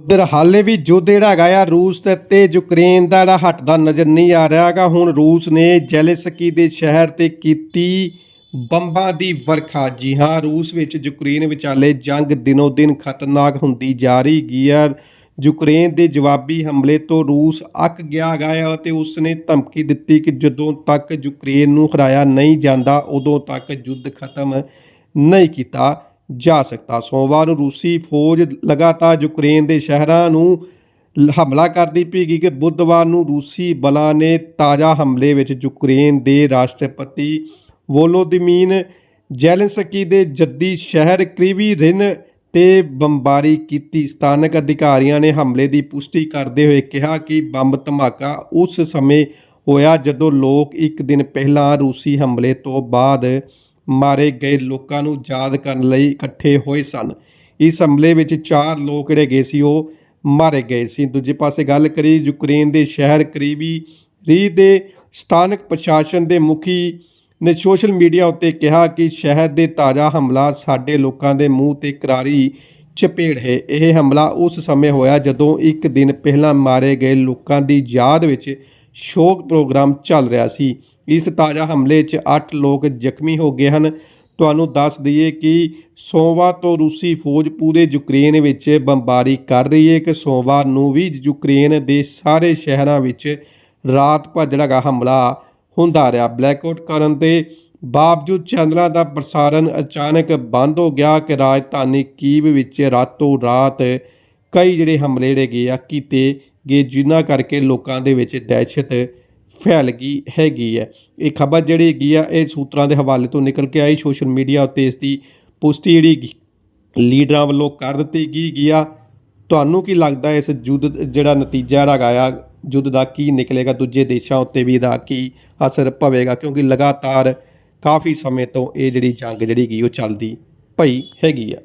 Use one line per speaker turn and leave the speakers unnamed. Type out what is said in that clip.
ਉਧਰ ਹਾਲੇ ਵੀ ਯੁੱਧ ਜਿਹੜਾ ਹੈਗਾ ਆ, ਰੂਸ ਤੇ ਤੇ ਯੂਕਰੇਨ ਦਾ ਜਿਹੜਾ ਹਟਦਾ ਨਜ਼ਰ ਨਹੀਂ ਆ ਰਿਹਾ ਹੈਗਾ। ਹੁਣ ਰੂਸ ਨੇ ਜੈਲੇਸਕੀ ਦੇ ਸ਼ਹਿਰ ਤੇ ਕੀਤੀ ਬੰਬਾਂ ਦੀ ਵਰਖਾ ਜੀ ਹਾਂ, ਰੂਸ ਵਿੱਚ ਯੂਕਰੇਨ ਵਿਚਾਲੇ ਜੰਗ ਦਿਨੋ ਦਿਨ ਖਤਰਨਾਕ ਹੁੰਦੀ ਜਾ ਰਹੀ ਗਈ ਹੈ ਯੂਕਰੇਨ ਦੇ ਜਵਾਬੀ ਹਮਲੇ ਤੋਂ ਰੂਸ ਅੱਕ ਗਿਆ ਗਿਆ ਅਤੇ ਉਸ ਨੇ ਧਮਕੀ ਦਿੱਤੀ ਕਿ ਜਦੋਂ ਤੱਕ ਯੂਕਰੇਨ ਨੂੰ ਹਰਾਇਆ ਨਹੀਂ ਜਾਂਦਾ, ਉਦੋਂ ਤੱਕ ਯੁੱਧ ਖਤਮ ਨਹੀਂ ਕੀਤਾ। ਜਾ ਸਕਦਾ। ਸੋਮਵਾਰ ਨੂੰ ਰੂਸੀ ਫੌਜ ਲਗਾਤਾਰ ਯੂਕਰੇਨ ਦੇ ਸ਼ਹਿਰਾਂ ਨੂੰ ਲ- ਹਮਲਾ ਕਰਦੀ ਪਈ ਕਿ ਬੁੱਧਵਾਰ ਨੂੰ ਰੂਸੀ ਬਲਾਂ ਨੇ ਤਾਜ਼ਾ ਹਮਲੇ ਵਿੱਚ ਯੂਕਰੇਨ ਦੇ ਰਾਸ਼ਟਰਪਤੀ ਵੋਲੋਦੀਮੀਰ ਜ਼ੈਲੈਂਸਕੀ ਦੇ ਜੱਦੀ ਸ਼ਹਿਰ ਕ੍ਰੀਵੀ ਰਿਨ ਤੇ ਬੰਬਾਰੀ ਕੀਤੀ। ਸਥਾਨਕ ਅਧਿਕਾਰੀਆਂ ਨੇ ਹਮਲੇ ਦੀ ਪੁਸ਼ਟੀ ਕਰਦੇ ਹੋਏ ਕਿਹਾ ਕਿ ਬੰਬ ਧਮਾਕਾ ਉਸ ਸਮੇਂ ਹੋਇਆ ਜਦੋਂ ਲੋਕ ਇੱਕ ਦਿਨ ਪਹਿਲਾਂ ਰੂਸੀ ਹਮਲੇ ਤੋਂ ਬਾਅਦ ਮਾਰੇ ਗਏ ਲੋਕਾਂ ਨੂੰ ਯਾਦ ਕਰਨ ਲਈ ਇਕੱਠੇ ਹੋਏ ਸਨ। ਇਸ ਹਮਲੇ ਵਿੱਚ ਚਾਰ ਲੋਕ ਜਿਹੜੇ ਗਏ ਸੀ, ਉਹ ਮਾਰੇ ਗਏ ਸੀ। ਦੂਜੇ ਪਾਸੇ ਗੱਲ ਕਰੀ ਯੂਕਰੇਨ ਦੇ ਸ਼ਹਿਰ ਕਰੀਬੀ ਰੀ ਦੇ ਸਥਾਨਕ ਪ੍ਰਸ਼ਾਸਨ ਦੇ ਮੁਖੀ ਨੇ ਸੋਸ਼ਲ ਮੀਡੀਆ ਉੱਤੇ ਕਿਹਾ ਕਿ ਸ਼ਹਿਰ ਦੇ ਤਾਜ਼ਾ ਹਮਲਾ ਸਾਡੇ ਲੋਕਾਂ ਦੇ ਮੂੰਹ ਤੇ ਕਰਾਰੀ ਚਪੇੜ ਹੈ। ਇਹ ਹਮਲਾ ਉਸ ਸਮੇਂ ਹੋਇਆ ਜਦੋਂ ਇੱਕ ਦਿਨ ਪਹਿਲਾਂ ਮਾਰੇ ਗਏ ਲੋਕਾਂ ਦੀ ਯਾਦ ਵਿੱਚ ਸ਼ੋਕ ਪ੍ਰੋਗਰਾਮ ਚੱਲ ਰਿਹਾ ਸੀ। ਇਸ ਤਾਜ਼ਾ ਹਮਲੇ 'ਚ 8 ਲੋਕ ਜ਼ਖਮੀ ਹੋ ਗਏ ਹਨ। ਤੁਹਾਨੂੰ ਦੱਸ ਦਈਏ ਕਿ ਸੋਮਵਾਰ ਤੋਂ ਰੂਸੀ ਫੌਜ ਪੂਰੇ ਯੂਕਰੇਨ ਵਿੱਚ ਬੰਬਾਰੀ ਕਰ ਰਹੀ ਹੈ ਕਿ ਸੋਮਵਾਰ ਨੂੰ ਵੀ ਯੂਕਰੇਨ ਦੇ ਸਾਰੇ ਸ਼ਹਿਰਾਂ ਵਿੱਚ ਰਾਤ ਭਰ ਜਿਹੜਾ ਗਾ ਹਮਲਾ ਹੁੰਦਾ ਰਿਹਾ। ਬਲੈਕਆਊਟ ਕਰਨ ਦੇ ਬਾਵਜੂਦ ਚੈਨਲਾਂ ਦਾ ਪ੍ਰਸਾਰਣ ਅਚਾਨਕ ਬੰਦ ਹੋ ਗਿਆ। ਕਿ ਰਾਜਧਾਨੀ ਕੀਵ ਵਿੱਚ ਰਾਤੋਂ ਰਾਤ ਕਈ ਜਿਹੜੇ ਹਮਲੇ ਜਿਹੜੇ ਗਏ ਆ ਕੀਤੇ ਗਏ, ਜਿਨ੍ਹਾਂ ਕਰਕੇ ਲੋਕਾਂ ਦੇ ਵਿੱਚ ਦਹਿਸ਼ਤ ਫੈਲ ਗਈ ਹੈਗੀ ਹੈ। ਇਹ ਖਬਰ ਜਿਹੜੀ ਹੈਗੀ ਆ, ਇਹ ਸੂਤਰਾਂ ਦੇ ਹਵਾਲੇ ਤੋਂ ਨਿਕਲ ਕੇ ਆਈ। ਸੋਸ਼ਲ ਮੀਡੀਆ ਉੱਤੇ ਇਸ ਦੀ ਪੁਸ਼ਟੀ ਜਿਹੜੀ ਲੀਡਰਾਂ ਵੱਲੋਂ ਕਰ ਦਿੱਤੀ ਗਈ ਗਈ ਆ। ਤੁਹਾਨੂੰ ਕੀ ਲੱਗਦਾ ਇਸ ਯੁੱਧ ਜਿਹੜਾ ਨਤੀਜਾ ਹੈਗਾ ਆ, ਯੁੱਧ ਦਾ ਕੀ ਨਿਕਲੇਗਾ? ਦੂਜੇ ਦੇਸ਼ਾਂ ਉੱਤੇ ਵੀ ਇਹਦਾ ਕੀ ਅਸਰ ਪਵੇਗਾ? ਕਿਉਂਕਿ ਲਗਾਤਾਰ ਕਾਫੀ ਸਮੇਂ ਤੋਂ ਇਹ ਜਿਹੜੀ ਜੰਗ ਜਿਹੜੀ ਗਈ ਉਹ ਚੱਲਦੀ ਪਈ ਹੈਗੀ ਆ।